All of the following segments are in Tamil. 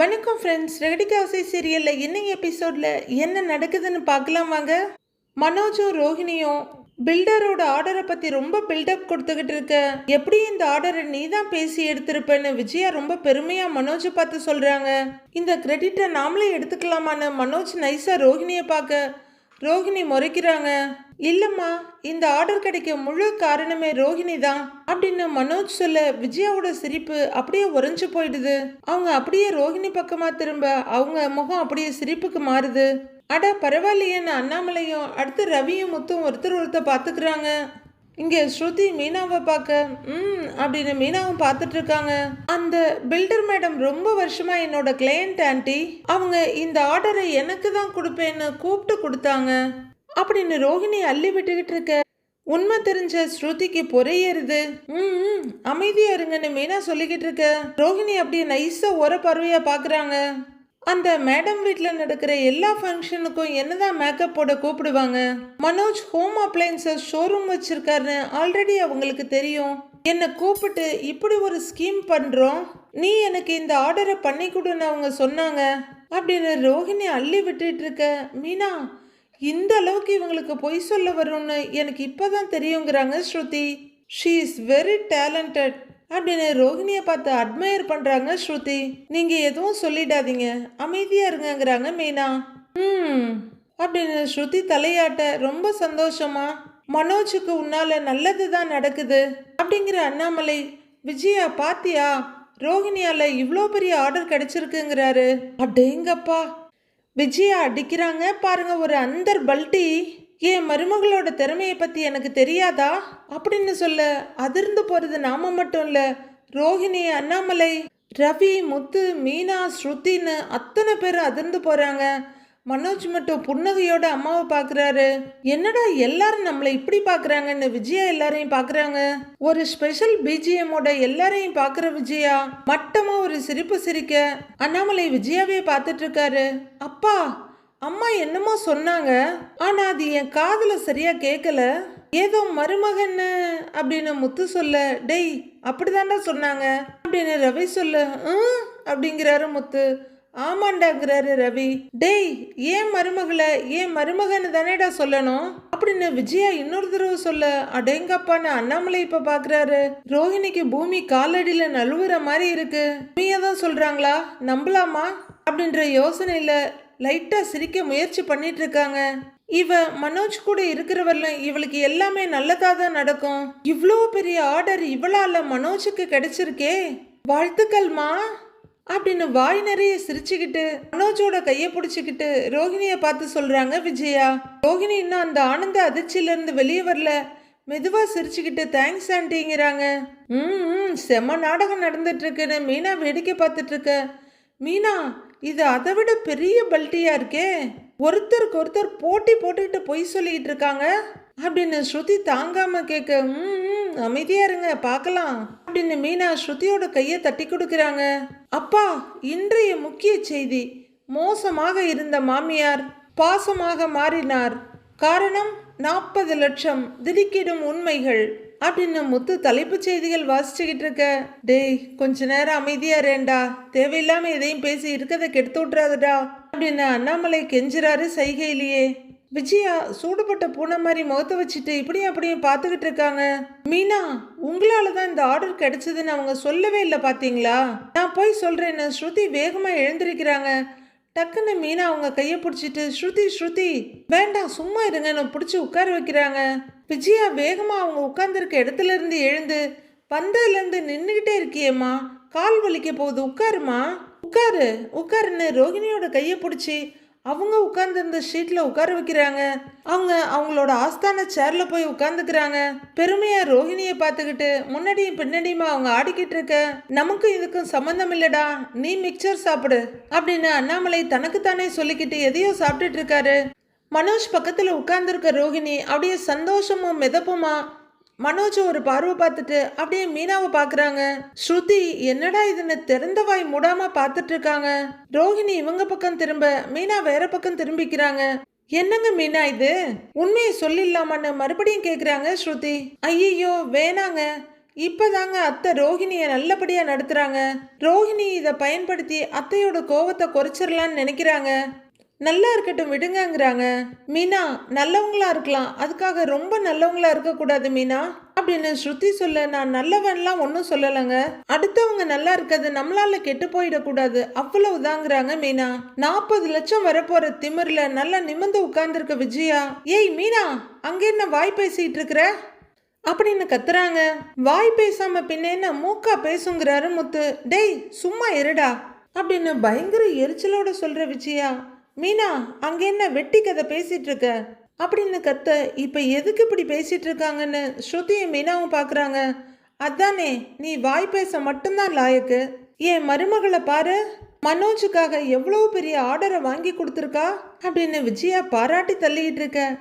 வணக்கம் ஃப்ரெண்ட்ஸ் ரெகடிகாசை சீரியலில் இன்னைக்கு எபிசோடில் என்ன நடக்குதுன்னு பார்க்கலாம் வாங்க. மனோஜும் ரோஹிணியும் பில்டரோட ஆர்டரை பற்றி ரொம்ப பில்டப் கொடுத்துக்கிட்டு இருக்க. எப்படி இந்த ஆர்டரை நீ தான் பேசி எடுத்திருப்பேன்னு விஜயா ரொம்ப பெருமையாக மனோஜை பார்த்து சொல்கிறாங்க இந்த கிரெடிட்டை நாமளே எடுத்துக்கலாமான்னு மனோஜ் நைஸாக ரோஹிணியை பார்க்க. ரோஹிணி முறைக்கிறாங்க. இல்லம்மா இந்த ஆர்டர் கிடைக்க முழு காரணமே ரோஹிணி தான். அப்படின்னு மனோஜ் சொல்ல விஜயாவோட சிரிப்பு அப்படியே உறைஞ்சு போயிடுது. அவங்க அப்படியே ரோஹிணி பக்கமா திரும்ப அவங்க முகம் அப்படியே சிரிப்புக்கு மாறுது. அட பரவாயில்லையேன்னு அண்ணாமலையும் அடுத்து ரவியும் முத்தும் ஒருத்தர் ஒருத்தர் பார்த்துக்கிறாங்க. இங்கே ஸ்ருதி மீனாவை பார்க்க ம் அப்படின்னு மீனாவும் பார்த்துட்டு இருக்காங்க. அந்த பில்டர் மேடம் ரொம்ப வருஷமா என்னோட கிளையண்ட் ஆண்டி. அவங்க இந்த ஆர்டரை எனக்கு தான் கொடுப்பேன்னு கூப்பிட்டு கொடுத்தாங்க. அப்படின்னு ரோஹிணி அள்ளி விட்டுக்கிட்டு இருக்க. உண்மை தெரிஞ்ச ஸ்ருதிக்கு பொறையேறுது ம் அமைதியா இருங்கன்னு மீனா சொல்லிக்கிட்டு இருக்க. ரோஹிணி அப்படியே நைஸா ஒர பறவையா பாக்குறாங்க. அந்த மேடம் வீட்டில் நடக்கிற எல்லா ஃபங்க்ஷனுக்கும் என்னதான் மேக்கப் போட கூப்பிடுவாங்க. மனோஜ் ஹோம் அப்ளைன்சஸ் ஷோரூம் வச்சிருக்காருன்னு ஆல்ரெடி அவங்களுக்கு தெரியும். என்னை கூப்பிட்டு இப்படி ஒரு ஸ்கீம் பண்ணுறோம் நீ எனக்கு இந்த ஆர்டரை பண்ணி கொடுன்னு அவங்க சொன்னாங்க. அப்படின்னு ரோஹிணி அள்ளி விட்டுட்டு இருக்க. மீனா இந்த அளவுக்கு இவங்களுக்கு பொய் சொல்ல வரும்னு எனக்கு இப்போதான் தெரியுங்கிறாங்க Shruti. She is very talented அப்படின்னு ரோஹிணியை பார்த்து அட்மையர் பண்ணுறாங்க ஸ்ருதி. நீங்கள் எதுவும் சொல்லிடாதீங்க. அமைதியாக இருங்கங்கிறாங்க மீனா. ம் அப்படின்னு ஸ்ருதி தலையாட்ட ரொம்ப சந்தோஷமா மனோஜுக்கு உன்னால நல்லது தான் நடக்குது. அப்படிங்கிற அண்ணாமலை விஜயா பாத்தியா? ரோஹிணியால இவ்வளோ பெரிய ஆர்டர் கிடைச்சிருக்குங்கிறாரு. அப்படிங்கப்பா விஜயா அடிக்கிறாங்க பாருங்க ஒரு அந்தர் பல்டி என் மருமகளோட திறமையை பற்றி எனக்கு தெரியாதா? அப்படின்னு சொல்ல அதிர்ந்து போகிறது நாம மட்டும் இல்லை ரோஹிணி அண்ணாமலை ரவி முத்து மீனா ஸ்ருதின்னு அத்தனை பேர் அதிர்ந்து போகிறாங்க மனோஜ் மட்டும் புன்னகையோட அம்மாவை பார்க்குறாரு என்னடா எல்லாரும் நம்மளை இப்படி பார்க்குறாங்கன்னு விஜயா எல்லாரையும் பார்க்குறாங்க ஒரு ஸ்பெஷல் பிஜிஎம்மோட எல்லாரையும் பார்க்குற விஜயா மட்டமாக ஒரு சிரிப்பு சிரிக்க அண்ணாமலை விஜயாவே பார்த்துட்டு இருக்காரு அப்பா அம்மா என்னமோ சொன்னாங்க. ஆனால் அது என் காதில் சரியாக கேட்கல ஏதோ மருமகன்னு அப்படின்னு முத்து சொல்ல டேய் அப்படிதாண்டா சொன்னாங்க. அப்படின்னு ரவி சொல்ல "ம்?" அப்படிங்கிறாரு முத்து. ஆமாண்டாங்கிறாரு ரவி. டேய் ஏன் மருமகளை ஏன் மருமகன்னு தானேடா சொல்லணும்? அப்படின்னு விஜயா இன்னொரு தடவை சொல்ல அடேங்கப்பான்னு அண்ணாமலை இப்ப பாக்குறாரு. ரோஹிணிக்கு பூமி காலடியில நழுவுற மாதிரி இருக்கு. உண்மையா தான் சொல்றாங்களா? நம்பலாமா? அப்படின்ற யோசனையில லைட்டா சிரிக்க முயற்சி பண்ணிட்டு இருக்காங்க. இவ மனோஜ் கூட இருக்கிறவர்லும் இவளுக்கு எல்லாமே நல்லதா தான் நடக்கும். இவ்வளோ பெரிய ஆர்டர் இவளால மனோஜுக்கு கிடைச்சிருக்கே. வாழ்த்துக்கள்மா. அப்படின்னு வாய் நிறைய சிரிச்சுக்கிட்டு மனோஜோட கையை பிடிச்சிக்கிட்டு ரோஹிணியை பார்த்து சொல்கிறாங்க விஜயா. ரோஹிணி இன்னும் அந்த ஆனந்த அதிர்ச்சியில இருந்து வெளியே வரல. மெதுவாக சிரிச்சுக்கிட்டு தேங்க்ஸ் ஆண்டிங்கிறாங்க ம் ம், செம நாடகம் நடந்துட்டுருக்குன்னு மீனா வேடிக்கை பார்த்துட்ருக்க மீனா இது அதை விட பெரிய பல்ட்டியாக இருக்கே. ஒருத்தருக்கு ஒருத்தர் போட்டி போட்டுக்கிட்டு பொய் சொல்லிக்கிட்டு இருக்காங்க. அப்படின்னு ஸ்ருதி தாங்காம கேட்க ம் ம், அமைதியா இருங்க பார்க்கலாம். அப்படின்னு மீனா ஸ்ருதியோட கையை தட்டி கொடுக்குறாங்க. அப்பா இன்றைய முக்கிய செய்தி மோசமாக இருந்த மாமியார் பாசமாக மாறினார். காரணம் நாற்பது லட்சம் திடுக்கிடும் உண்மைகள் அப்படின்னு முத்து தலைப்புச் செய்திகள் வாசிச்சுக்கிட்டு இருக்க. டேய் கொஞ்ச நேரம் அமைதியா ரேண்டா தேவையில்லாம எதையும் பேசி இருக்கதை கெடுத்து விட்றாதடா அப்படின்னு அண்ணாமலை கெஞ்சுறாரு சைகையிலேயே. விஜயா சூடுபட்ட பூனை மாதிரி முகத்தை வச்சுட்டு இப்படியும் அப்படியும் பார்த்துக்கிட்டு இருக்காங்க. மீனா உங்களால தான் இந்த ஆர்டர் கிடைச்சதுன்னு அவங்க சொல்லவே இல்லை பார்த்தீங்களா நான் போய் சொல்கிறேன்னு ஸ்ருதி வேகமாக எழுந்திருக்கிறாங்க. டக்குன்னு மீனா அவங்க கையை பிடிச்சிட்டு ஸ்ருதி ஸ்ருதி வேண்டாம் சும்மா இருங்கன்னு பிடிச்சி உட்கார வைக்கிறாங்க. விஜயா வேகமாக அவங்க உட்கார்ந்துருக்க இடத்துல இருந்து எழுந்து பந்தலேருந்து நின்றுக்கிட்டே இருக்கியேம்மா. கால் வலிக்க போகுது உட்காருமா? உட்காரு உட்காருன்னு ரோகிணியோட கையை பிடிச்சி அவங்க உட்கார்ந்திருந்த ஷீட்ல உட்கார வைக்கிறாங்க. அவங்க அவங்களோட ஆஸ்தான சேர்ல போய் உட்காந்துக்கிறாங்க பெருமையா ரோஹிணியை பார்த்துக்கிட்டு முன்னாடியும் பின்னாடியுமா அவங்க ஆடிக்கிட்டு இருக்க நமக்கும் இதுக்கும் சம்மந்தம் இல்லடா நீ மிக்சர் சாப்பிடு அப்படின்னு அண்ணாமலை தனக்குத்தானே சொல்லிக்கிட்டு எதையோ சாப்பிட்டுட்டு இருக்காரு. மனோஜ் பக்கத்துல உட்கார்ந்துருக்க ரோஹிணி அப்படியே சந்தோஷமும் மிதப்புமா மனோஜ் ஒரு பார்வை பார்த்துட்டு அப்படியே மீனாவை பார்க்குறாங்க. ஸ்ருதி என்னடா இதுன்னு திறந்த வாய் மூடாம பார்த்துட்டு இருக்காங்க. ரோஹிணி இவங்க பக்கம் திரும்ப மீனா வேற பக்கம் திரும்பிக்கிறாங்க. என்னங்க மீனா இது? உண்மையை சொல்லிடலாமான்னு மறுபடியும் கேக்குறாங்க ஸ்ருதி. ஐயோ வேணாங்க. இப்பதாங்க அத்தை ரோஹிணியை நல்லபடியா நடத்துறாங்க. ரோஹிணி இதை பயன்படுத்தி அத்தையோட கோவத்தை குறைச்சிடலான்னு நினைக்கிறாங்க. நல்லா இருக்கட்டும் விடுங்கங்கிறாங்க. மீனா நல்லவங்களா இருக்கலாம். அதுக்காக ரொம்ப நல்லவங்களா இருக்கக்கூடாது மீனா. அப்படின்னு ஸ்ருதி சொல்ல நான் நல்லவன்லாம் ஒன்றும் சொல்லலைங்க. அடுத்தவங்க நல்லா இருக்கிறது நம்மளால கெட்டு போயிடக்கூடாது. அவ்வளவுதாங்கிறாங்க மீனா. நாற்பது லட்சம் வரப்போற திமிர்ல நல்லா நிமிர்ந்து உட்கார்ந்துருக்க விஜயா. ஏய் மீனா அங்கே என்ன வாய் பேசிட்டு இருக்கிற? அப்படின்னு கத்துறாங்க. வாய் பேசாம பின்னேன்னு என்ன மூக்கா பேசுங்கிறாரு முத்து. டேய் சும்மா இருடா. அப்படின்னு பயங்கர எரிச்சலோட சொல்ற விஜயா. மீனா அங்கே என்ன வெட்டி கதை பேசிட்டு இருக்க? அப்படின்னு கத்த இப்ப எதுக்கு இப்படி பேசிட்டு இருக்காங்கன்னு ஸ்ருதியும் மீனாவும் பாக்குறாங்க. அதானே நீ வாய் பேச மட்டும்தான் லாயக்கு. என் மருமகளை பாரு மனோஜுக்காக எவ்வளோ பெரிய ஆர்டரை வாங்கி கொடுத்துருக்கா? அப்படின்னு விஜயா பாராட்டி தள்ளிக்கிட்டு இருக்க.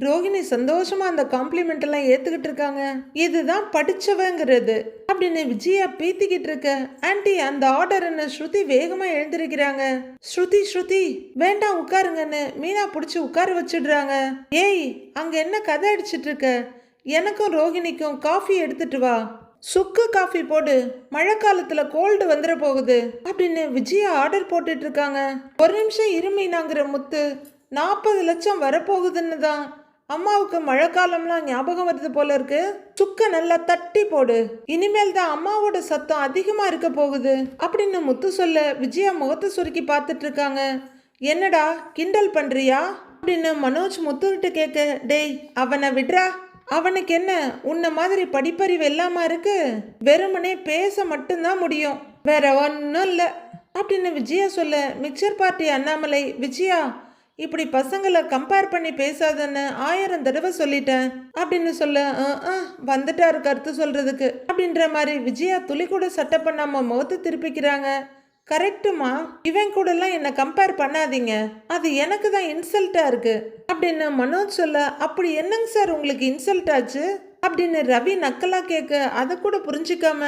ரோஹிணி சந்தோஷமா அந்த காம்ப்ளிமெண்ட் எல்லாம் ஏத்துக்கிட்டு இருக்காங்க. இதுதான் படிச்சவங்கிறது. அப்படின்னு விஜயா பீத்திக்கிட்டு இருக்க. ஆன்ட்டி அந்த ஆர்டர்னு ஸ்ருதி வேகமா எழுந்திருக்கிறாங்க. ஸ்ருதி ஸ்ருதி வேண்டாம் உட்காருங்கன்னு மீனா புடிச்சு உட்கார வச்சிடுறாங்க. ஏய் அங்க என்ன கதை அடிச்சிட்டு இருக்க? எனக்கும் ரோஹிணிக்கும் காஃபி எடுத்துட்டு வா. சுக்கு காஃபி போடு. மழை காலத்துல கோல்டு வந்துட போகுது. அப்படின்னு விஜயா ஆர்டர் போட்டுட்டு இருக்காங்க. ஒரு நிமிஷம் இருமீனாங்கிற முத்து நாற்பது லட்சம் வரப்போகுதுன்னு தான் அம்மாவுக்கு மழை காலம்லாம் ஞாபகம் வருது போல இருக்கு. சுக்க நல்லா தட்டி போடு. இனிமேல் தான் அம்மாவோட சத்தம் அதிகமா இருக்க போகுது. அப்படின்னு முத்து சொல்ல விஜயா முகத்தை சுருக்கி பார்த்துட்டு இருக்காங்க. என்னடா கிண்டல் பண்றியா? அப்படின்னு மனோஜ் முத்துக்கிட்ட கேட்க டேய் அவனை விடுறா? அவனுக்கு என்ன உன்ன மாதிரி படிப்பறிவு இல்லாம இருக்கு? வெறுமனே பேச மட்டும்தான் முடியும். வேற ஒன்றும் இல்லை. அப்படின்னு விஜயா சொல்ல மிக்சர் பார்ட்டி அண்ணாமலை விஜயா இப்படி பசங்களை கம்பேர் பண்ணி பேசாதன்னு ஆயிரம் தடவை சொல்லிட்டேன். அப்படின்னு சொல்ல வந்துட்டாரு கருத்து சொல்றதுக்கு. அப்படின்ற மாதிரி விஜயா துளி கூட சட்டை பண்ணாம முகத்தை திருப்பிக்கிறாங்க. கரெக்டுமா இவன் கூடலாம் என்னை கம்பேர் பண்ணாதீங்க. அது எனக்கு தான் இன்சல்ட்டா இருக்கு. அப்படின்னு மனோஜ் சொல்ல அப்படி என்னங்க சார் உங்களுக்கு இன்சல்ட் ஆச்சு? அப்படின்னு ரவி நக்கலா கேட்க அதை கூட புரிஞ்சுக்காம.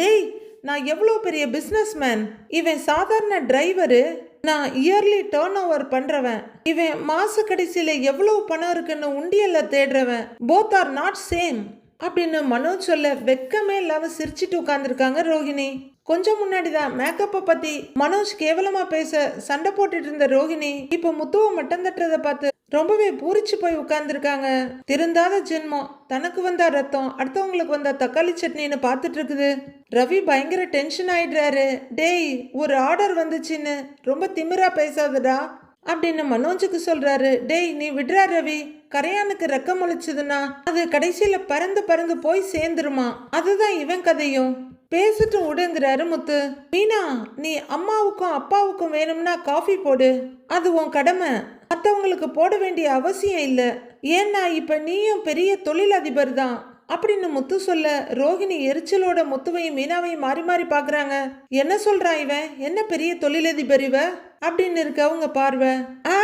டேய் நான் எவ்வளோ பெரிய பிஸ்னஸ் மேன் இவன் சாதாரண டிரைவரு நான் இயர்லி டேர்ன் ஓவர் பண்றவன். இவன் மாச கடைசியில எவ்வளவு பணம் இருக்குன்னு உண்டியல்ல தேடுறவன். போத் ஆர் நாட் சேம் அப்படின்னு மனோஜ் சொல்ல வெக்கமே இல்லாம சிரிச்சிட்டு உட்கார்ந்துருக்காங்க ரோஹிணி. கொஞ்சம் முன்னாடி தான் மேக்கப்பை பத்தி மனோஜ் கேவலமா பேச சண்டை போட்டுட்டு இருந்த ரோஹிணி இப்போ முத்துவை மட்டம் தட்டுறதை பார்த்து ரொம்பவே பூரிச்சு போய் உட்கார்ந்துருக்காங்க. திருந்தாத ஜென்மம். தனக்கு வந்தா ரத்தம் அடுத்தவங்களுக்கு வந்தா தக்காளி சட்னின்னு பார்த்துட்டு இருக்குது ரவி பயங்கர டென்ஷன் ஆயிடுறாரு. டேய் ஒரு ஆர்டர் வந்துச்சுன்னு ரொம்ப திமிரா பேசாதடா அப்படின்னு மனோஜுக்கு சொல்றாரு. டேய் நீ விடுறா ரவி. கரையானுக்கு ரெக்கம் முளைச்சதுன்னா அது கடைசியில பறந்து பறந்து போய் சேர்ந்துருமா? அதுதான் இவன் கதையும். பேசிட்டு விடுங்கிறாரு முத்து. மீனா நீ அம்மாவுக்கும் அப்பாவுக்கும் வேணும்னா காஃபி போடு. அது உன் கடமை. மற்றவங்களுக்கு போட வேண்டிய அவசியம் இல்லை. ஏன்னா இப்போ நீயும் பெரிய தொழிலதிபர் தான் அப்படின்னு முத்து சொல்ல ரோகிணி எரிச்சலோட முத்துவையும் மீனாவையும் மாறி மாறி பாக்குறாங்க. என்ன சொல்கிறா இவன்? என்ன பெரிய தொழிலதிபர் இவ? அப்படின்னு இருக்க அவங்க பார்வை. ஆ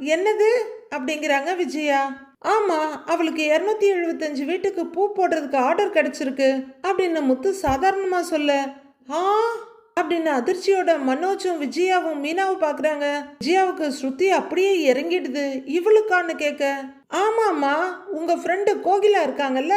என்னது? அப்படிங்கிறாங்க விஜயா. ஆமா அவளுக்கு இரநூத்தி எழுபத்தஞ்சு வீட்டுக்கு பூ போடுறதுக்கு ஆர்டர் கிடைச்சிருக்கு. அப்படின்னு முத்து சாதாரணமா சொல்ல ஆ அப்படின்னு அதிர்ச்சியோட மனோஜும் விஜயாவும் மீனாவும் பாக்குறாங்க விஜயாவுக்கு ஸ்ருதி அப்படியே இறங்கிடுது. இவளுக்கான்னு கேட்க ஆமாம்மா உங்க ஃப்ரெண்டு கோகிலா இருக்காங்கல்ல?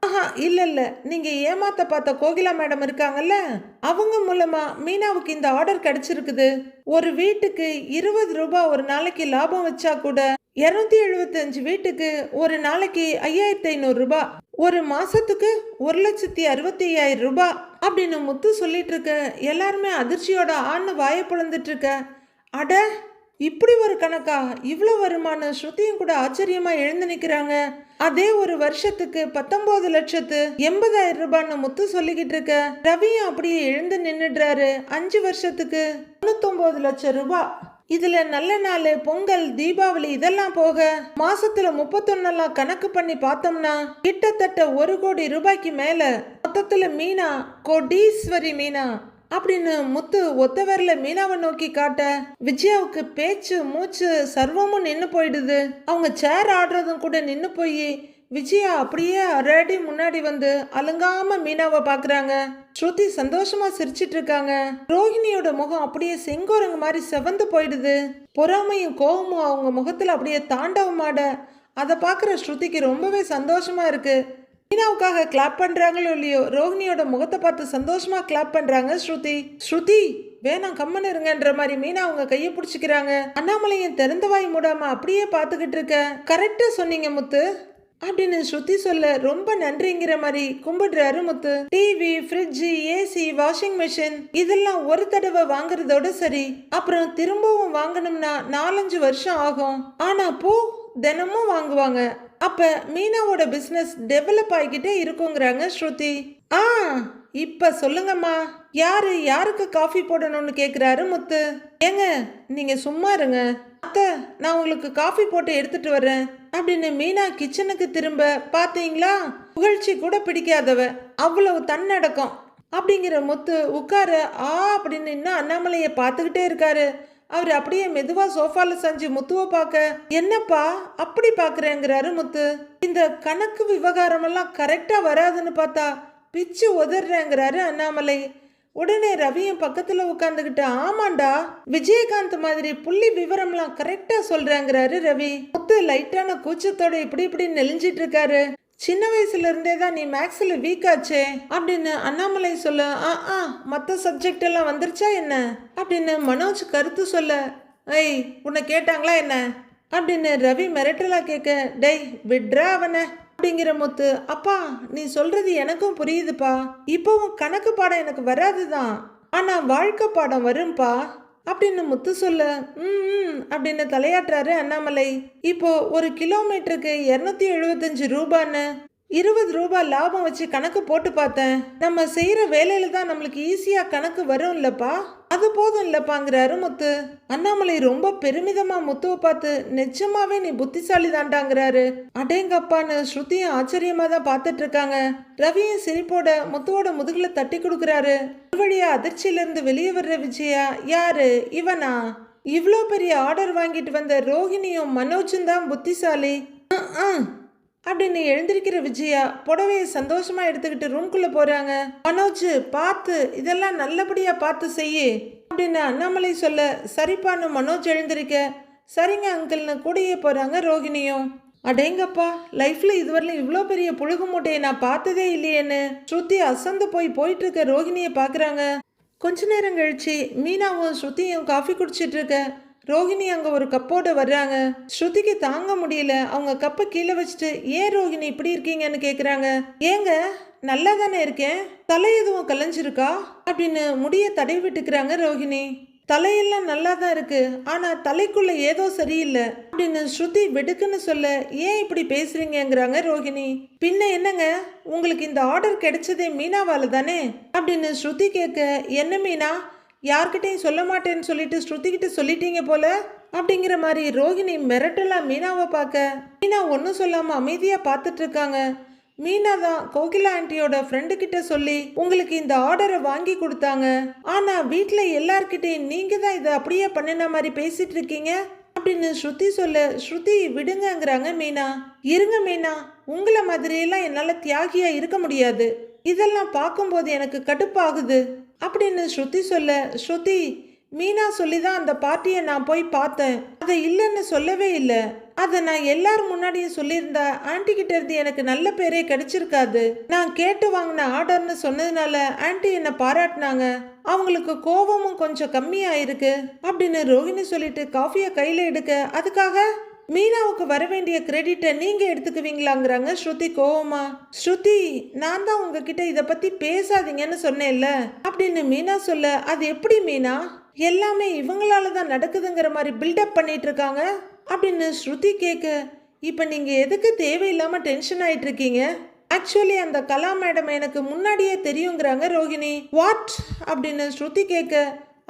ஆஹா இல்ல இல்ல நீங்க ஏமாத்த பார்த்த கோகிலா மேடம் இருக்காங்கல்ல? அவங்க மூலமா மீனாவுக்கு இந்த ஆர்டர் கிடைச்சிருக்குது. ஒரு வீட்டுக்கு இருபது ரூபாய் ஒரு நாளைக்கு லாபம் வச்சா கூட இரநூத்தி எழுபத்தஞ்சு வீட்டுக்கு ஒரு நாளைக்கு ஐயாயிரத்தி ஐநூறு ரூபாய் ஒரு மாசத்துக்கு ஒரு லட்சத்தி அறுபத்தி ஐயாயிரம் ரூபாய் அப்படின்னு முத்து சொல்லிட்டு இருக்க எல்லாருமே அதிர்ச்சியோட ஆன்னு வாயை பிளந்துட்டு இருக்க. அட இப்படி ஒரு கணக்கா? இவ்வளோ வருமானம்? ஸ்ருதியும் கூட ஆச்சரியமா எழுந்து நிற்கிறாங்க அதே ஒரு வருஷத்துக்கு பத்தொன்பது லட்சத்து எண்பதாயிரம் ரூபான்னு முத்து சொல்லிக்கிட்டு இருக்க. ரவியும் அப்படியே எழுந்து நின்றுடுறாரு அஞ்சு வருஷத்துக்கு தொண்ணூத்தொம்பது லட்சம் ரூபாய் இதுல நல்ல நாள் பொங்கல் தீபாவளி இதெல்லாம் போக மாசத்துல முப்பத்தொன்னெல்லாம் கணக்கு பண்ணி பார்த்தோம்னா கிட்டத்தட்ட ஒரு கோடி ரூபாய்க்கு மேல மொத்தத்துல மீனா கோடீஸ்வரி மீனா அப்படின்னு முத்து ஒத்தவரில் மீனாவை நோக்கி காட்ட விஜயாவுக்கு பேச்சு மூச்சு சர்வமும் நின்று போயிடுது. அவங்க சேர் ஆடுறதும் கூட நின்று போய் விஜயா அப்படியே அரடி முன்னாடி வந்து அலங்காம மீனாவை பாக்குறாங்க. ஸ்ருதி சந்தோஷமா சிரிச்சிட்டு இருக்காங்க. ரோஹிணியோட முகம் அப்படியே செங்கோரங்க மாதிரி செவந்து போயிடுது. பொறாமையும் கோவமும் அவங்க முகத்துல அப்படியே தாண்டவமாட அதை பார்க்குற ஸ்ருதிக்கு ரொம்பவே சந்தோஷமா இருக்கு. மீனாவுக்காக கிளாப் பண்றாங்களோ இல்லையோ ரோஹிணியோட முகத்தை பார்த்து சந்தோஷமா கிளாப் பண்றாங்க ஸ்ருதி. ஸ்ருதி வேணாம் கம்மன் இருங்கன்ற மாதிரி மீனா அவங்க கையை பிடிச்சிக்கிறாங்க. அண்ணாமலையும் திறந்த வாய் மூடாம அப்படியே பார்த்துக்கிட்டு இருக்க. கரெக்டா சொன்னீங்க முத்து. அப்படின்னு ஸ்ருதி சொல்ல ரொம்ப நன்றிங்கிற மாதிரி கும்பிடுறாரு Muthu TV fridge AC washing machine இதெல்லாம் ஒரு தடவை வாங்குறதோட சரி. அப்புறம் திரும்பவும் வாங்கணும்னா நாலஞ்சு வருஷம் ஆகும். ஆனா பூ தினமும் வாங்குவாங்க. அப்ப மீனாவோட பிசினஸ் டெவலப் ஆகிக்கிட்டே இருக்குங்கிறாங்க ஸ்ருதி. ஆ இப்ப சொல்லுங்கம்மா. யாரு யாருக்கு காஃபி போடணும்னு கேக்குறாரு முத்து ஏங்க நீங்க சும்மா இருங்க. அத்தை நான் உங்களுக்கு காஃபி போட்டு எடுத்துட்டு வரேன் அப்படின்னு மீனா கிச்சனுக்கு திரும்ப பார்த்தீங்களா? புகழ்ச்சி கூட பிடிக்காதவ அவ்வளவு தன்னடக்கம். அப்படிங்கிற முத்து உட்கார ஆ அப்படின்னு இன்னும் அண்ணாமலையை பார்த்துக்கிட்டே இருக்காரு. அவர் அப்படியே மெதுவா சோஃபால செஞ்சு முத்துவை பார்க்க என்னப்பா அப்படி பாக்குறேங்கிறாரு முத்து. இந்த கணக்கு விவகாரம் எல்லாம் கரெக்டா வராதுன்னு பார்த்தா பிச்சு உதறேங்கிறாரு அண்ணாமலை. உடனே ரவியும் பக்கத்துல உட்காந்துக்கிட்டு ஆமாண்டா விஜயகாந்த் மாதிரி புள்ளி விவரம்லாம் கரெக்டா சொல்றாங்கிறாரு ரவி. முத்து லைட்டான கூச்சத்தோட இப்படி இப்படி நெளிஞ்சிட்டு இருக்காரு. சின்ன வயசுல இருந்தே தான் நீ மேக்ஸ்ல வீக் ஆச்சே அப்படின்னு அண்ணாமலை சொல்ல ஆ ஆ மற்ற சப்ஜெக்ட் எல்லாம் வந்துருச்சா என்ன? அப்படின்னு மனோஜ் கருத்து சொல்ல ஐய் உன்னை கேட்டாங்களா என்ன? அப்படின்னு ரவி மிரட்டலா கேட்க டேய் விட்ரா அவனை. அப்படிங்கிற முத்து அப்பா நீ சொல்றது எனக்கும் புரியுதுப்பா. இப்போவும் கணக்கு பாடம் எனக்கு வராது தான் ஆனா வாழ்க்கை பாடம் வரும்பா. அப்படின்னு முத்து சொல்ல ம் ம் அப்படின்னு தலையாட்டுறாரு அண்ணாமலை. இப்போ ஒரு கிலோமீட்டருக்கு இரநூத்தி எழுபத்தஞ்சு ரூபான்னு இருபது ரூபாய் லாபம் வச்சு கணக்கு போட்டு பார்த்தேன். நம்ம செய்கிற வேலையில தான் நம்மளுக்கு ஈஸியாக கணக்கு வரும் இல்லப்பா? அது போதும் இல்லப்பாங்கிறாரு முத்து அண்ணாமலை ரொம்ப பெருமிதமா முத்துவை பார்த்து நிஜமாவே நீ புத்திசாலி தாண்டாங்கிறாரு அடேங்கப்பான்னு ஸ்ருதியும் ஆச்சரியமா தான் பார்த்துட்டு இருக்காங்க. ரவியும் சிரிப்போட முத்துவோட முதுகுல தட்டி கொடுக்குறாரு. ஒரு வழியா அதிர்ச்சியிலிருந்து வெளியே வர்ற விஜயா யாரு? இவனா? இவ்வளோ பெரிய ஆர்டர் வாங்கிட்டு வந்த ரோஹிணியும் மனோஜும் தான் புத்திசாலி. ஆ அப்படின்னு எழுந்திருக்கிற விஜயா புடவையை சந்தோஷமா எடுத்துக்கிட்டு ரூம்குள்ள போறாங்க. மனோஜ் பார்த்து இதெல்லாம் நல்லபடியா பார்த்து செய்யு. அப்படின்னு அண்ணாமலை சொல்ல சரிப்பான்னு மனோஜ் எழுந்திருக்க சரிங்க அங்கிள்னு கூடயே போறாங்க ரோகிணியும். அடேங்கப்பா லைஃப்ல இதுவரையிலும் இவ்வளோ பெரிய புழுகு மூட்டையை நான் பார்த்ததே இல்லையேன்னு ஸ்ருதி அசந்து போய் போயிட்டு இருக்க ரோகிணியை பார்க்குறாங்க. கொஞ்ச நேரம் கழிச்சு மீனாவும் ஸ்ருதியும் காஃபி குடிச்சிட்டு இருக்க ரோகிணி அங்கே ஒரு கப்போடு வர்றாங்க. ஸ்ருதிக்கு தாங்க முடியல. அவங்க கப்பை கீழே வச்சுட்டு ஏன் ரோகிணி இப்படி இருக்கீங்கன்னு கேட்குறாங்க ஏங்க நல்லா தானே இருக்கேன். தலை எதுவும் கலைஞ்சிருக்கா? அப்படின்னு முடிய தடவி விட்டுக்கிறாங்க ரோகிணி. தலையெல்லாம் நல்லா தான் இருக்கு. ஆனா தலைக்குள்ள ஏதோ சரியில்லை. அப்படின்னு ஸ்ருதி வெடுக்குன்னு சொல்ல ஏன் இப்படி பேசுறீங்கிறாங்க ரோகிணி. பின்ன என்னங்க? உங்களுக்கு இந்த ஆர்டர் கிடைச்சதே மீனாவால தானே? அப்படின்னு ஸ்ருதி கேட்க என்ன மீனா? யார்கிட்டையும் சொல்ல மாட்டேன்னு சொல்லிட்டு ஸ்ருதிக்கிட்ட சொல்லிட்டீங்க போல? அப்படிங்கிற மாதிரி ரோகிணி மிரட்டலா மீனாவை பார்க்க. மீனா ஒன்றும் சொல்லாமல் அமைதியாக பார்த்துட்டு இருக்காங்க மீனா தான் கோகிலா ஆண்டியோட ஃப்ரெண்டு கிட்ட சொல்லி உங்களுக்கு இந்த ஆர்டரை வாங்கி கொடுத்தாங்க. ஆனா வீட்டில் எல்லார்கிட்டையும் நீங்க தான் இதை அப்படியே பண்ணின மாதிரி பேசிட்டு இருக்கீங்க அப்படின்னு ஸ்ருதி சொல்ல ஸ்ருதி விடுங்கங்கிறாங்க மீனா. இருங்க மீனா உங்களை மாதிரியெல்லாம் என்னால் தியாகியாக இருக்க முடியாது. இதெல்லாம் பார்க்கும்போது எனக்கு கடுப்பாகுது. அப்படின்னு ஸ்ருதி சொல்ல ஸ்ருதி மீனா சொல்லி தான் அந்த பார்ட்டியை நான் போய் பார்த்தேன். அதை இல்லைன்னு சொல்லவே இல்லை. அதை நான் எல்லார் முன்னாடியும் சொல்லியிருந்தா ஆண்டி கிட்ட இருந்து எனக்கு நல்ல பேரே கிடைச்சிருக்காது. நான் கேட்டு வாங்கின ஆர்டர்னு சொன்னதுனால ஆண்டி என்னை பாராட்டினாங்க. அவங்களுக்கு கோபமும் கொஞ்சம் கம்மியாயிருக்கு அப்படின்னு ரோஹிணி சொல்லிட்டு காஃபியை கையில் எடுக்க அதுக்காக மீனாவுக்கு வர வேண்டிய கிரெடிட்டை நீங்கள் எடுத்துக்குவீங்களாங்கிறாங்க. ஸ்ருதி கோவமா ஸ்ருதி நான் தான் உங்ககிட்ட இதை பற்றி பேசாதீங்கன்னு சொன்னேன்ல. அப்படின்னு மீனா சொல்ல அது எப்படி மீனா? எல்லாமே இவங்களால தான் நடக்குதுங்கிற மாதிரி பில்டப் பண்ணிட்டு இருக்காங்க அப்படின்னு ஸ்ருதி கேட்க இப்போ நீங்கள் எதுக்கு தேவையில்லாமல் டென்ஷன் ஆகிட்டு இருக்கீங்க ஆக்சுவலி அந்த கலா மேடம் எனக்கு முன்னாடியே தெரியுங்கிறாங்க ரோஹிணி. வாட் அப்படின்னு ஸ்ருதி கேட்க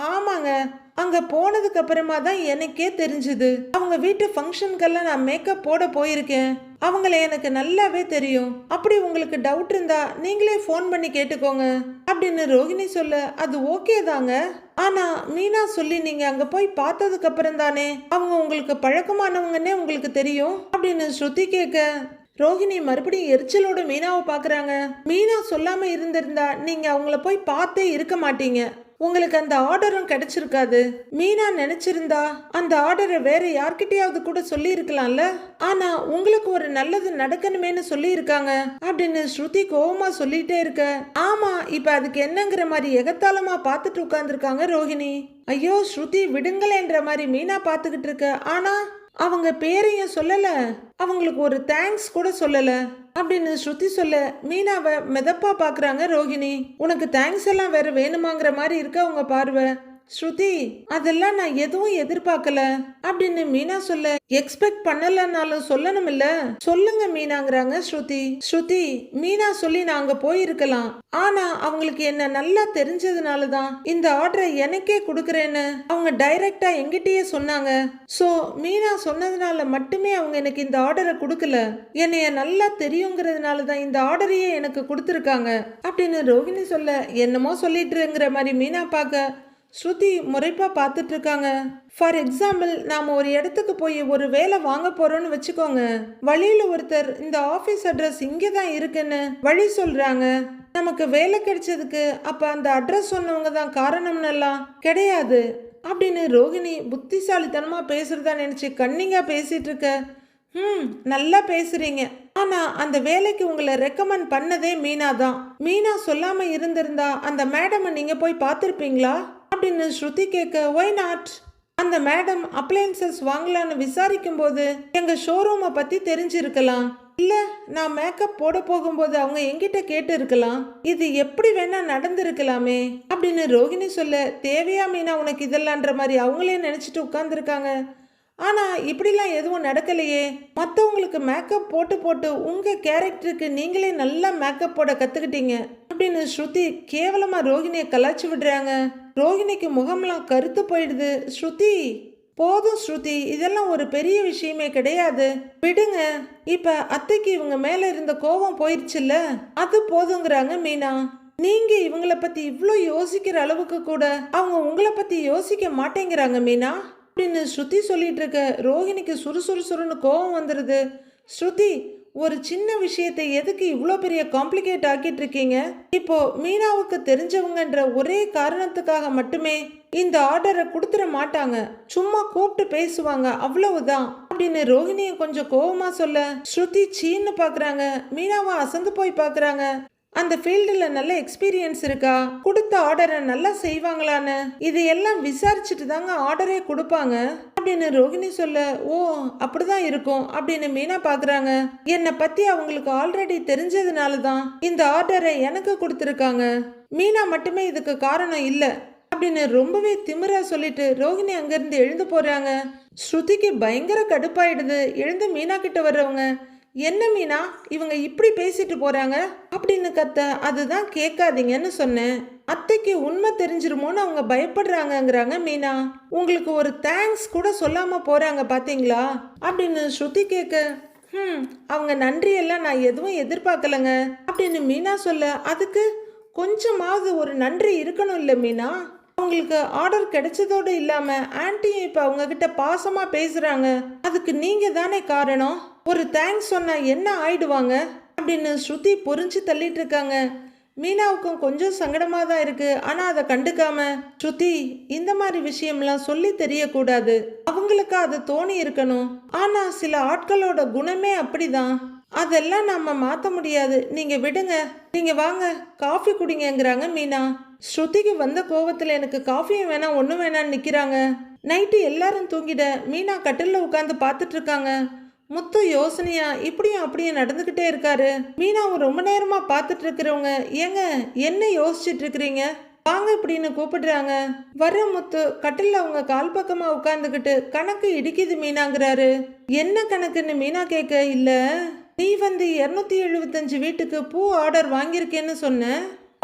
ஆமாங்க. அங்க போனதுக்கு அப்புறமா தான் எனக்கே தெரிஞ்சுது. அவங்க வீட்டு ஃபங்க்ஷனுக்கெல்லாம் நான் மேக்கப் போட போயிருக்கேன். அவங்கள எனக்கு நல்லாவே தெரியும். அப்படி உங்களுக்கு டவுட் இருந்தா நீங்களே ஃபோன் பண்ணி கேட்டுக்கோங்க. அப்படின்னு ரோகிணி சொல்ல அது ஓகே தாங்க. ஆனா மீனா சொல்லி நீங்க அங்க போய் பார்த்ததுக்கு அப்புறம் தானே? அவங்க உங்களுக்கு பழக்கமானவங்கன்னே உங்களுக்கு தெரியும்? அப்படின்னு ஸ்ருதி கேட்க ரோஹிணி மறுபடியும் எரிச்சலோட மீனாவை பாக்குறாங்க மீனா சொல்லாம இருந்திருந்தா நீங்க அவங்கள போய் பார்த்தே இருக்க மாட்டீங்க. உங்களுக்கு அந்த ஆர்டரும் கிடைச்சிருக்காது. மீனா நினைச்சிருந்தா அந்த ஆர்டரை வேற யார்கிட்டயாவது கூட சொல்லி இருக்கலாம்ல ஆனா உங்களுக்கு ஒரு நல்லது நடக்கணுமேனு சொல்லி இருக்காங்க அப்படின்னு ஸ்ருதி கோவமா சொல்லிட்டே இருக்க. ஆமா இப்ப அதுக்கு என்னங்கிற மாதிரி எகத்தாளமா பார்த்துட்டு உட்கார்ந்துருக்காங்க ரோஹிணி. ஐயோ ஸ்ருதி விடுங்களேன்ற மாதிரி மீனா பார்த்துக்கிட்டு இருக்க. ஆனா அவங்க பேரையும் சொல்லல. அவங்களுக்கு ஒரு தேங்க்ஸ் கூட சொல்லல. அப்படின்னு ஸ்ருதி சொல்ல மீனாவை மெதப்பா பாக்குறாங்க ரோகிணி. உனக்கு தேங்க்ஸ் எல்லாம் வேற வேணுமாங்கிற மாதிரி இருக்க உங்க பார்வை? ஸ்ருதி அதெல்லாம் நான் எதுவும் எதிர்பார்க்கல. அப்படின்னு மீனா சொல்ல எக்ஸ்பெக்ட் பண்ணலனாலும் சொல்லணும் இல்ல சொல்லுங்க மீனாங்கிறாங்க ஸ்ருதி. ஸ்ருதி மீனா சொல்லி நான் அங்க போயிருக்கலாம். ஆனா அவங்களுக்கு என்ன நல்லா தெரிஞ்சதுனால தான் இந்த ஆர்டரை எனக்கே கொடுக்குறேன்னு அவங்க டைரக்டா எங்கிட்டயே சொன்னாங்க. சோ மீனா சொன்னதுனால மட்டுமே அவங்க எனக்கு இந்த ஆர்டரை கொடுக்கல. என்னைய நல்லா தெரியுங்கிறதுனால தான் இந்த ஆர்டரையே எனக்கு கொடுத்துருக்காங்க. அப்படின்னு ரோகிணி சொல்ல என்னமோ சொல்லிட்டுங்கிற மாதிரி மீனா பார்க்க ஸ்ருதி முறைப்பாக பார்த்துட்டு இருக்காங்க ஃபார் எக்ஸாம்பிள் நாம ஒரு இடத்துக்கு போய் ஒரு வேலை வாங்க போகிறோம்னு வச்சுக்கோங்க. வழியில் ஒருத்தர் இந்த ஆஃபீஸ் அட்ரஸ் இங்கே தான் இருக்குன்னு வழி சொல்கிறாங்க நமக்கு வேலை கிடைச்சதுக்கு அப்போ அந்த அட்ரஸ் சொன்னவங்க தான் காரணம்னெல்லாம் கிடையாது. அப்படின்னு ரோகிணி புத்திசாலித்தனமாக பேசுறதா நினச்சி கன்னிங்காக பேசிகிட்டு இருக்க ம் நல்லா பேசுறீங்க. ஆனால் அந்த வேலைக்கு உங்களை ரெக்கமெண்ட் பண்ணதே மீனா தான் மீனா சொல்லாமல் இருந்திருந்தா அந்த மேடமை நீங்கள் போய் பார்த்துருப்பீங்களா? அப்படின்னு ஸ்ருதி கேட்க ஒய் நாட் அந்த மேடம் அப்ளையன்சஸ் வாங்கலான்னு விசாரிக்கும் போது எங்க ஷோரூமை பத்தி தெரிஞ்சிருக்கலாம். இல்ல நான் மேக்கப் போட போகும்போது அவங்க எங்கிட்ட கேட்டு இருக்கலாம் இது எப்படி வேணா நடந்திருக்கலாமே அப்படின்னு ரோகிணி சொல்ல தேவையா மீனா உனக்கு இதெல்லாம்ன்ற மாதிரி அவங்களே நினைச்சிட்டு உட்கார்ந்துருக்காங்க. ஆனால் இப்படிலாம் எதுவும் நடக்கலையே. மற்றவங்களுக்கு மேக்கப் போட்டு போட்டு உங்கள் கேரக்டருக்கு நீங்களே நல்லா மேக்கப் போட கற்றுக்கிட்டீங்க அப்படின்னு ஸ்ருதி கேவலமாக ரோகிணியை கலாச்சி விடுறாங்க. ரோகிணிக்கு முகம்லாம் கருத்து போயிடுது. ஸ்ருதி போதும் ஸ்ருதி இதெல்லாம் ஒரு பெரிய விஷயமே கிடையாது. விடுங்க இப்ப அத்தைக்கு இவங்க மேல இருந்த கோபம் போயிடுச்சுல்ல அது போதுங்கிறாங்க மீனா. நீங்க இவங்கள பத்தி இவ்வளோ யோசிக்கிற அளவுக்கு கூட அவங்க உங்களை பத்தி யோசிக்க மாட்டேங்கிறாங்க மீனா. அப்படின்னு ஸ்ருதி சொல்லிட்டு இருக்க ரோஹிணிக்கு சுறுசுறு சுறுன்னு கோவம் வந்துடுது ஸ்ருதி ஒரு சின்ன விஷயத்தை எதுக்கு இவ்வளோ பெரிய காம்ப்ளிகேட் ஆக்கிட்டு இருக்கீங்க? இப்போ மீனாவுக்கு தெரிஞ்சவங்கன்ற ஒரே காரணத்துக்காக மட்டுமே இந்த ஆர்டரை கொடுத்துட மாட்டாங்க. சும்மா கூப்பிட்டு பேசுவாங்க அவ்வளவுதான் அப்படின்னு ரோஹிணியை கொஞ்சம் கோபமா சொல்ல. ஸ்ருதி சீன்னு பாக்குறாங்க. மீனாவை அசந்து போய் பாக்குறாங்க. அந்த ஃபீல்டில் நல்ல எக்ஸ்பீரியன்ஸ் இருக்கா? கொடுத்த ஆர்டரை நல்லா செய்வாங்களான்னு? இதையெல்லாம் விசாரிச்சுட்டு தாங்க ஆர்டரே கொடுப்பாங்க. அப்படின்னு ரோஹிணி சொல்ல ஓ அப்படிதான் இருக்கும் அப்படின்னு மீனா பாக்குறாங்க. என்னை பத்தி அவங்களுக்கு ஆல்ரெடி தெரிஞ்சதுனால தான் இந்த ஆர்டரை எனக்கு கொடுத்துருக்காங்க. மீனா மட்டுமே இதுக்கு காரணம் இல்லை அப்படின்னு ரொம்பவே திமிரா சொல்லிட்டு ரோஹிணி அங்கேருந்து எழுந்து போறாங்க. ஸ்ருதிக்கு பயங்கர கடுப்பாயிடுது. எழுந்து மீனா கிட்ட வர்றவங்க என்ன மீனா இவங்க இப்படி பேசிட்டு போறாங்க? அப்படின்னு கத்த அதுதான் கேட்காதீங்கன்னு சொன்னேன். அத்தைக்கு உண்மை தெரிஞ்சிருமோன்னு அவங்க பயப்படுறாங்கங்கிறாங்க மீனா. உங்களுக்கு ஒரு தேங்க்ஸ் கூட சொல்லாம போறாங்க பாத்தீங்களா? அப்படின்னு ஸ்ருதி கேட்க ம் அவங்க நன்றியெல்லாம் நான் எதுவும் எதிர்பார்க்கலங்க. அப்படின்னு மீனா சொல்ல அதுக்கு கொஞ்சமாவது ஒரு நன்றி இருக்கணும் இல்லை மீனா? அவங்களுக்கு ஆர்டர் கிடைச்சதோடு இல்லாம ஆன்ட்டியும் இப்ப அவங்க கிட்ட பாசமா பேசுறாங்க. அதுக்கு நீங்க தானே காரணம்? ஒரு தேங்க்ஸ் சொன்னா என்ன ஆயிடுவாங்க? அப்படின்னு ஸ்ருதி பொறிஞ்சு தள்ளிட்டு இருக்காங்க. மீனாவுக்கும் கொஞ்சம் சங்கடமாக தான் இருக்கு. ஆனால் அதை கண்டுக்காம ஸ்ருதி இந்த மாதிரி விஷயம்லாம் சொல்லி தெரியக்கூடாது. அவங்களுக்கு அது தோணி இருக்கணும். ஆனா சில ஆட்களோட குணமே அப்படிதான். அதெல்லாம் நாம மாற்ற முடியாது. நீங்க விடுங்க. நீங்க வாங்க. காஃபி குடிங்கங்கிறாங்க மீனா. ஸ்ருதிக்கு வந்த கோவத்தில் எனக்கு காஃபியும் வேணாம் ஒன்றும் வேணாம்னு நிற்கிறாங்க நைட்டு எல்லாரும் தூங்கிட மீனா கட்டிலில் உட்காந்து பார்த்துட்டு இருக்காங்க. முத்து யோசனையா இப்படியும் அப்படியும் நடந்துக்கிட்டே இருக்காரு. மீனாவும் ரொம்ப நேரமாக பார்த்துட்டு இருக்கிறவங்க ஏங்க என்ன யோசிச்சுட்டு இருக்கிறீங்க? வாங்க இப்படின்னு கூப்பிடுறாங்க. வர்ற முத்து கட்டிலில் அவங்க கால் பக்கமாக உட்காந்துக்கிட்டு கணக்கு இடிக்குது மீனாங்கிறாரு. என்ன கணக்குன்னு மீனா கேட்க இல்லை நீ வந்து இரநூத்தி எழுபத்தஞ்சு வீட்டுக்கு பூ ஆர்டர் வாங்கியிருக்கேன்னு சொன்ன.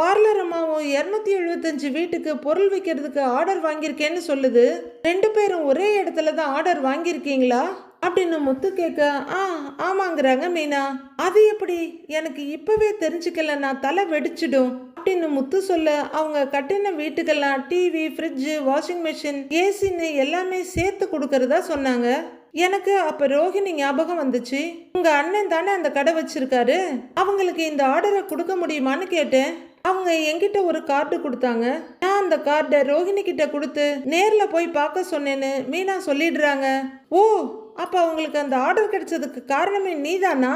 பார்லர் அம்மாவும் இரநூத்தி எழுபத்தஞ்சு வீட்டுக்கு பொருள் வைக்கிறதுக்கு ஆர்டர் வாங்கியிருக்கேன்னு சொல்லுது. ரெண்டு பேரும் ஒரே இடத்துல தான் ஆர்டர் வாங்கியிருக்கீங்களா? அப்படின்னு முத்து கேட்க ஆ ஆமாங்கிறாங்க மீனா. அது எப்படி? எனக்கு இப்பவே தெரிஞ்சுக்கல நான் தலை வெடிச்சிடும். அப்படின்னு முத்து சொல்ல அவங்க கட்டின வீட்டுக்கெல்லாம் டிவி ஃப்ரிட்ஜு வாஷிங் மிஷின் ஏசின்னு எல்லாமே சேர்த்து கொடுக்கறதா சொன்னாங்க. எனக்கு அப்ப ரோஹிணி ஞாபகம் வந்துச்சு. உங்க அண்ணன் தானே அந்த கடை வச்சிருக்காரு? அவங்களுக்கு இந்த ஆர்டரை கொடுக்க முடியுமான்னு கேட்டேன். அவங்க என்கிட்ட ஒரு கார்டு கொடுத்தாங்க. நான் அந்த கார்டை ரோஹிணி கிட்ட கொடுத்து நேரில் போய் பார்க்க சொன்னேன்னு மீனா சொல்லிடுறாங்க. ஓ அப்போ அவங்களுக்கு அந்த ஆர்டர் கிடைச்சதுக்கு காரணமே நீதானா?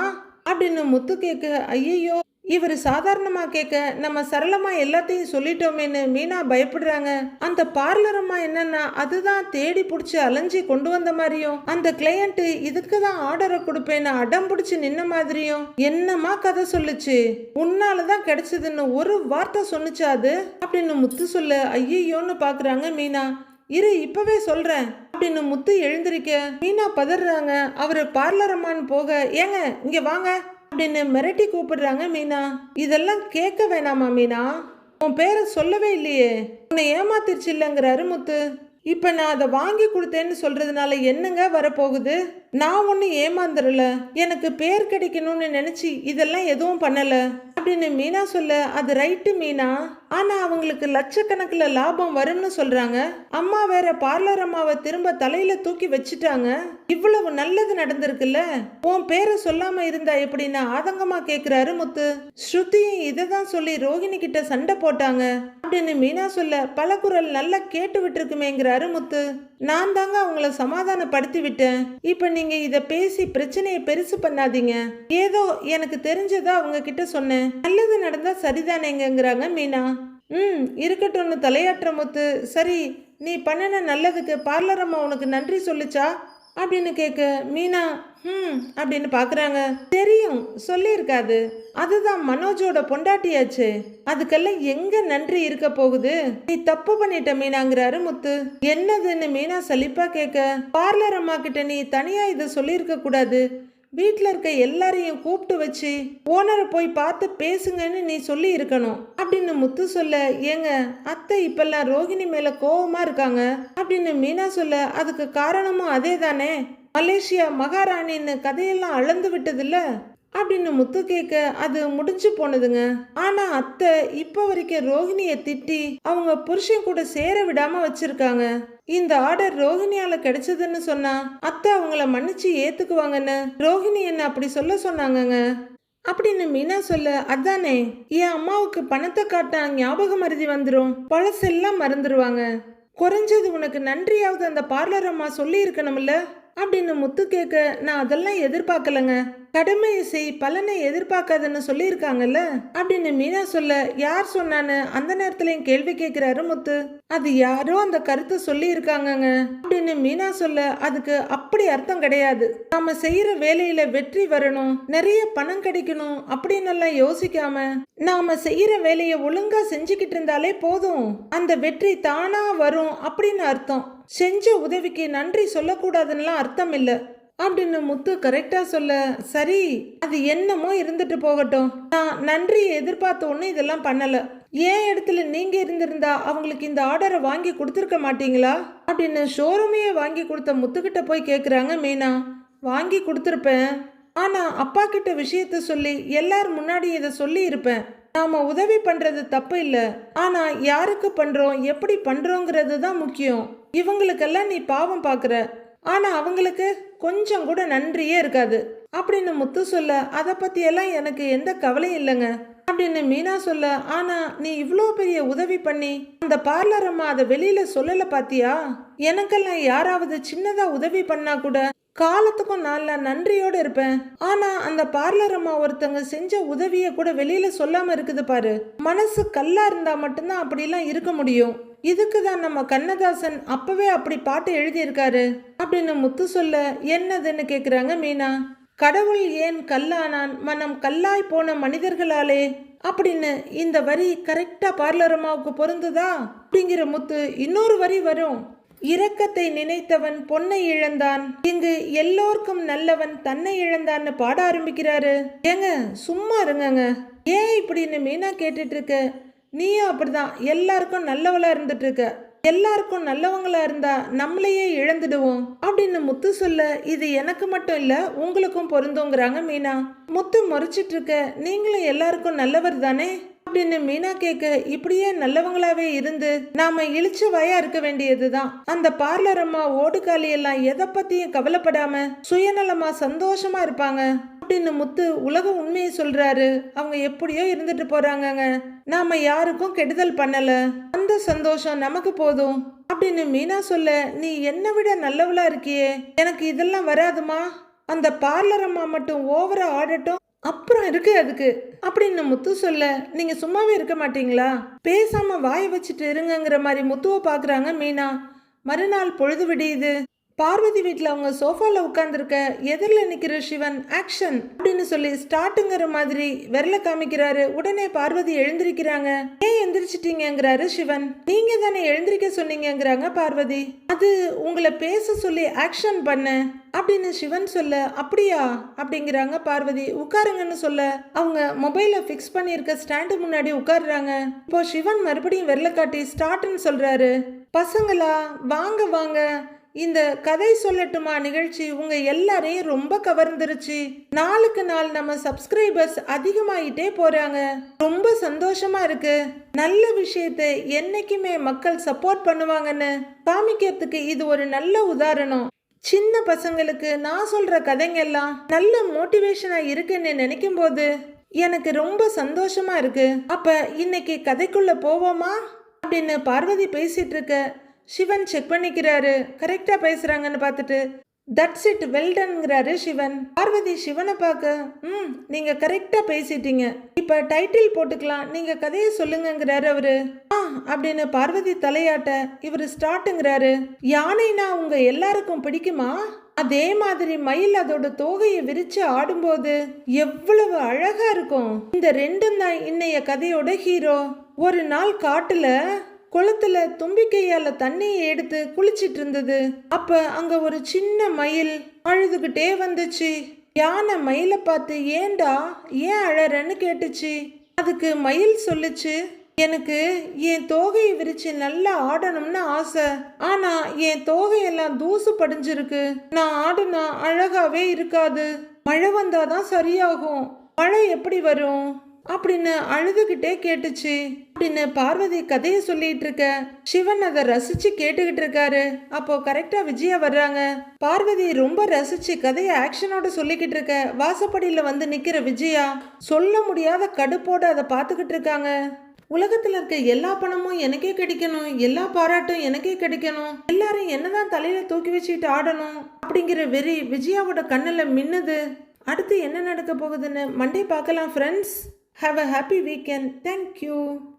அப்படின்னு முத்து கேட்க ஐயையோ இவர் சாதாரணமாக கேட்க நம்ம சரளமாக எல்லாத்தையும் சொல்லிட்டோமேன்னு மீனா பயப்படுறாங்க. அந்த பார்லர் அம்மா என்னன்னா அதுதான் தேடி பிடிச்சி அலைஞ்சி கொண்டு வந்த மாதிரியும் அந்த கிளையண்ட்டு இதுக்கு தான் ஆர்டரை கொடுப்பேன்னு அடம் பிடிச்சி நின்ன மாதிரியும். என்னமா கதை சொல்லுச்சு? உன்னால தான் கிடைச்சதுன்னு ஒரு வார்த்தை சொன்னுச்சா அது? அப்படின்னு முத்து சொல்ல ஐயோன்னு பார்க்குறாங்க மீனா. இரு இப்பவே சொல்றேன் அப்படின்னு முத்து எழுந்திருக்க மீனா பதறாங்க. அவரு பார்லர் அம்மான்னு போக ஏங்க இங்க வாங்க. அப்படின்னு மிரட்டி கூப்பிடுறாங்க மீனா. இதெல்லாம் கேட்க வேணாமா மீனா? உன் பேரை சொல்லவே இல்லையே. உன்னை ஏமாத்திருச்சு இல்லைங்கிறாரு முத்து இப்போ நான் அதை வாங்கி கொடுத்தேன்னு சொல்கிறதுனால என்னங்க வரப்போகுது? நான் ஒன்றும் ஏமாந்துடல எனக்கு பேர் கிடைக்கணும்னு நினச்சி இதெல்லாம் எதுவும் பண்ணலை. அப்படின்னு மீனா சொல்ல அது ரைட்டு மீனா? ஆனால் அவங்களுக்கு லட்சக்கணக்கில் லாபம் வரும்னு சொல்கிறாங்க அம்மா வேற பார்லர் அம்மாவை திரும்ப தலையில் தூக்கி வச்சுட்டாங்க. இவ்வளவு நல்லது நடந்திருக்குல்ல? உன் பேரை சொல்லாமல் இருந்தா எப்படின்னு ஆதங்கமாக கேட்குறாரு முத்து. ஸ்ருதியும் இதை தான் சொல்லி ரோஹிணி கிட்ட சண்டை போட்டாங்க. அப்படின்னு மீனா சொல்ல பல குரல் நல்லா கேட்டு விட்டுருக்குமேங்கிறாரு முத்து. நான் தாங்க அவங்கள சமாதானப்படுத்தி விட்டேன் இப்போ நீங்க இதை பேசி பிரச்சனையை பெருசு பண்ணாதீங்க. ஏதோ எனக்கு தெரிஞ்சதா அவங்க கிட்ட சொன்னேன். நல்லது நடந்தா சரிதானேங்கிறாங்க மீனா. ம் இருக்கட்டும்னு தலையாற்ற முத்து. சரி நீ பண்ணின நல்லதுக்கு பார்லர் அம்மா உனக்கு நன்றி சொல்லுச்சா? அப்படின்னு கேட்க மீனா ம் அப்படின்னு பார்க்குறாங்க தெரியும் சொல்லியிருக்காது. அதுதான் மனோஜோட பொண்டாட்டியாச்சு. அதுக்கெல்லாம் எங்க நன்றி இருக்க போகுது? நீ தப்பு பண்ணிட்ட மீனாங்கிறாரு முத்து. என்னதுன்னு மீனா சலிப்பா கேட்க பார்லர் அம்மா கிட்ட நீ தனியா இதை சொல்லியிருக்க கூடாது. வீட்டில் இருக்க எல்லாரையும் கூப்பிட்டு வச்சு ஓனரை போய் பார்த்து பேசுங்கன்னு நீ சொல்லி இருக்கணும் அப்படின்னு முத்து சொல்ல ஏங்க அத்தை இப்பெல்லாம் ரோகிணி மேல கோவமா இருக்காங்க அப்படின்னு மீனா சொல்ல அதுக்கு காரணமும் அதே தானே மலேசியா மகாராணின்னு கதையெல்லாம் அளந்து விட்டதில்ல? அப்படின்னு முத்து கேட்க அது முடிஞ்சு போனதுங்க. ஆனா அத்தை இப்ப வரைக்கும் ரோஹிணிய திட்டி அவங்க புருஷன் கூட சேர விடாம வச்சிருக்காங்க. இந்த ஆர்டர் ரோஹிணியால கிடைச்சதுன்னு சொன்னா அத்தை அவங்கள மன்னிச்சு ஏத்துக்குவாங்கன்னு ரோஹிணி என்ன அப்படி சொல்ல சொன்னாங்கங்க? அப்படின்னு மீனா சொல்ல அதானே என் அம்மாவுக்கு பணத்தை காட்ட ஞாபகம் மருதி வந்துடும் பழசெல்லாம் மறந்துடுவாங்க குறைஞ்சது உனக்கு நன்றியாவது அந்த பார்லர் அம்மா சொல்லி இருக்கணும்ல அப்படின்னு முத்து கேட்க நான் அதெல்லாம் எதிர்பார்க்கலங்க. கடமை செய் பலனை எதிர்பார்க்காதன்னு சொல்லியிருக்காங்கல்ல? அப்படின்னு மீனா சொல்ல யார் சொன்னான்னு அந்த நேரத்துலயும் கேள்வி கேட்கிறாரு முத்து. அது யாரோ அந்த கருத்தை சொல்லி இருக்காங்கங்க அப்படின்னு மீனா சொல்ல அதுக்கு அப்படி அர்த்தம் கிடையாது. நாம செய்யற வேலையில வெற்றி வரணும். நிறைய பணம் கிடைக்கணும். அப்படின்னு எல்லாம் யோசிக்காம நாம செய்யற வேலையை ஒழுங்கா செஞ்சுக்கிட்டு இருந்தாலே போதும். அந்த வெற்றி தானா வரும். அப்படின்னு அர்த்தம். செஞ்ச உதவிக்கு நன்றி சொல்லக்கூடாதுன்னுலாம் அர்த்தம் இல்லை. அப்படின்னு முத்து கரெக்டாக சொல்ல சரி அது என்னமோ இருந்துட்டு போகட்டும். நான் நன்றியை எதிர்பார்த்த ஒன்றும் இதெல்லாம் பண்ணலை. ஏன் இடத்துல நீங்கள் இருந்திருந்தா அவங்களுக்கு இந்த ஆர்டரை வாங்கி கொடுத்துருக்க மாட்டீங்களா? அப்படின்னு ஷோரூமையே வாங்கி கொடுத்த முத்துக்கிட்ட போய் கேட்குறாங்க மீனா. வாங்கி கொடுத்துருப்பேன். ஆனால் அப்பா கிட்ட விஷயத்த சொல்லி எல்லார் முன்னாடி இதை சொல்லி இருப்பேன். நாம் உதவி பண்ணுறது தப்பு இல்லை. ஆனால் யாருக்கு பண்ணுறோம் எப்படி பண்ணுறோங்கிறது தான் முக்கியம். இவங்களுக்கெல்லாம் நீ பாவம் பார்க்குற ஆனால் அவங்களுக்கு கொஞ்சம் கூட நன்றியே இருக்காது. அப்படின்னு முத்து சொல்ல அதை பற்றியெல்லாம் எனக்கு எந்த கவலையும் இல்லைங்க. அப்படின்னு மீனா சொல்ல ஆனால் நீ இவ்வளோ பெரிய உதவி பண்ணி அந்த பார்லர் அம்மா அதை வெளியில் சொல்லல பாத்தியா? எனக்கெல்லாம் யாராவது சின்னதாக உதவி பண்ணா கூட காலத்துக்கும் நல்ல நன்றியோடு இருப்பேன். ஆனால் அந்த பார்லர் அம்மா ஒருத்தங்க செஞ்ச உதவியை கூட வெளியில் சொல்லாமல் இருக்குது பாரு. மனசு கல்லா இருந்தால் மட்டும்தான் அப்படிலாம் இருக்க முடியும். இதுக்கு தான் நம்ம கண்ணதாசன் அப்பவே அப்படி பாட்டு எழுதியிருக்காரு. அப்படின்னு முத்து சொல்ல என்னதுன்னு கேக்குறாங்க மீனா. கடவுள் ஏன் கல்லானான்? மனம் கல்லாய் போன மனிதர்களாலே. அப்படின்னு இந்த வரி கரெக்டா பார்லர் அம்மாவுக்கு பொருந்துதா? அப்படிங்கிற முத்து இன்னொரு வரி வரும். இரக்கத்தை நினைத்தவன் பொன்னை இழந்தான். இங்கு எல்லோருக்கும் நல்லவன் தன்னை இழந்தான்னு பாட ஆரம்பிக்கிறாரு. ஏங்க சும்மா இருங்கங்க. ஏன் இப்படின்னு மீனா கேட்டுட்டு இருக்க நீயும் அப்படிதான். எல்லாருக்கும் நல்லவளா இருந்துட்டு இருக்க எல்லாருக்கும் நல்லவங்களா இருந்தா நம்மளையே இழந்துடுவோம். அப்படின்னு முத்து சொல்ல இது எனக்கு மட்டும் இல்ல உங்களுக்கும் பொருந்துங்கிறாங்க மீனா. முத்து முறைச்சிட்டு இருக்க நீங்களும் எல்லாருக்கும் நல்லவர் தானே? அப்படின்னு மீனா கேட்க இப்படியே நல்லவங்களாவே இருந்து நாம இழிச்ச வயா இருக்க வேண்டியதுதான். அந்த பார்லர் அம்மா ஓடுகாலி எல்லாம் எதை பத்தியும் கவலைப்படாம சுயநலமா சந்தோஷமா இருப்பாங்க. அப்படின்னு முத்து உலக உண்மையை சொல்றாரு. அவங்க எப்படியோ இருந்துட்டு போறாங்கங்க. நாம யாருக்கும் கெடுதல் பண்ணல. அந்த சந்தோஷம் நமக்கு போதும். அப்படின்னு மீனா சொல்ல நீ என்னை விட நல்லவளா இருக்கியே. எனக்கு இதெல்லாம் வராதுமா? அந்த பார்லர் அம்மா மட்டும் ஓவரா ஆடட்டும். அப்புறம் இருக்கு அதுக்கு. அப்படின்னு முத்து சொல்ல நீங்க சும்மாவே இருக்க மாட்டீங்களா? பேசாம வாய வச்சுட்டு இருங்கங்கிற மாதிரி முத்துவை பாக்குறாங்க மீனா. மறுநாள் பொழுது விடியுது. பார்வதி வீட்டில் அவங்க சோஃபாவில் உட்காந்துருக்க எதிரில் நிற்கிற சிவன் ஆக்ஷன் அப்படின்னு சொல்லி ஸ்டார்ட்டுங்கிற மாதிரி விரல காமிக்கிறாரு. உடனே பார்வதி எழுந்திருக்கிறாங்க. ஏன் எந்திரிச்சிட்டீங்கங்கிறாரு சிவன். நீங்க தானே எழுந்திருக்க சொன்னீங்கங்கிறாங்க பார்வதி. அது உங்களை பேச சொல்லி ஆக்ஷன் பண்ண. அப்படின்னு சிவன் சொல்ல அப்படியா? அப்படிங்கிறாங்க பார்வதி. உட்காருங்கன்னு சொல்ல. அவங்க மொபைலை ஃபிக்ஸ் பண்ணியிருக்க ஸ்டாண்டு முன்னாடி உட்காருறாங்க. இப்போ சிவன் மறுபடியும் விரல காட்டி ஸ்டார்ட்னு சொல்றாரு. பசங்களா வாங்க வாங்க. இந்த கதை சொல்லட்டுமா நிகழ்ச்சி உங்க எல்லாரையும் ரொம்ப கவர்ந்துருச்சு. நாளுக்கு நாள் நம்ம சப்ஸ்கிரைபர்ஸ் அதிகமாயிட்டே போறாங்க. ரொம்ப சந்தோஷமா இருக்கு. நல்ல விஷயத்தை என்னைக்குமே மக்கள் சப்போர்ட் பண்ணுவாங்கன்னு காமிக்கிறதுக்கு இது ஒரு நல்ல உதாரணம். சின்ன பசங்களுக்கு நான் சொல்ற கதைங்க எல்லாம் நல்ல மோட்டிவேஷனா இருக்குன்னு நினைக்கும் போது எனக்கு ரொம்ப சந்தோஷமா இருக்கு. அப்ப இன்னைக்கு கதைக்குள்ள போவோமா? அப்படின்னு பார்வதி பேசிட்டு இருக்க சிவன் செக் பண்ணிக்கிறாரு. கரெக்டா பேசுறாங்கன்னு பார்த்துட்டு தட்ஸ் இட் வெல்டன்ங்கிறாரு சிவன். பார்வதி சிவனை பார்க்க ம் நீங்க கரெக்டா பேசிட்டீங்க. இப்போ டைட்டில் போட்டுக்கலாம். நீங்க கதையை சொல்லுங்கங்கிறாரு அவரு. ஆ அப்படின்னு பார்வதி தலையாட்ட இவரு ஸ்டார்ட்டுங்கிறாரு யானைனா உங்க எல்லாருக்கும் பிடிக்குமா? அதே மாதிரி மயில் அதோட தோகையை விரிச்சு ஆடும்போது எவ்வளவு அழகா இருக்கும். இந்த ரெண்டும் தான் இன்னைய கதையோட ஹீரோ ஒரு நாள் காட்டுல குளத்துல தும்பிக்கையால தண்ணியை எடுத்து குளிச்சிட்டு இருந்தது அப்ப அங்க ஒரு சின்ன மயில் அழுதுகிட்டே வந்துச்சு. யானை மயிலை பார்த்து ஏன்டா ஏன் அழறன்னு கேட்டுச்சு. அதுக்கு மயில் சொல்லுச்சு எனக்கு என் தோகையை விரிச்சு நல்லா ஆடணும்னு ஆசை. ஆனா என் தோகையெல்லாம் தூசு படிஞ்சிருக்கு. நான் ஆடுனா அழகாவே இருக்காது. மழை வந்தாதான் சரியாகும். மழை எப்படி வரும்? அப்படின்னு அழுதுகிட்டே கேட்டுச்சு. அப்படின்னு பார்வதி கதையை சொல்லிட்டு இருக்க. சிவன் அதை ரசிச்சு கேட்டுக்கிட்டு இருக்காரு. அப்போ கரெக்டா விஜயா வர்றாங்க. பார்வதி ரொம்ப ரசிச்சு கதையை ஆக்ஷனோட சொல்லிக்கிட்டு இருக்க. வாசப்படியில வந்து நிக்கிற விஜயா சொல்ல முடியாத கடுப்போட அதை பார்த்துக்கிட்டு இருக்காங்க. உலகத்துல இருக்க எல்லா பணமும் எனக்கே கிடைக்கணும். எல்லா பாராட்டும் எனக்கே கிடைக்கணும். எல்லாரும் என்னதான் தலையில தூக்கி வச்சுட்டு ஆடணும் அப்படிங்கிற வெறி விஜயாவோட கண்ணுல மின்னுது. அடுத்து என்ன நடக்க போகுதுன்னு மண்டே பார்க்கலாம் friends Have a happy weekend. Thank you.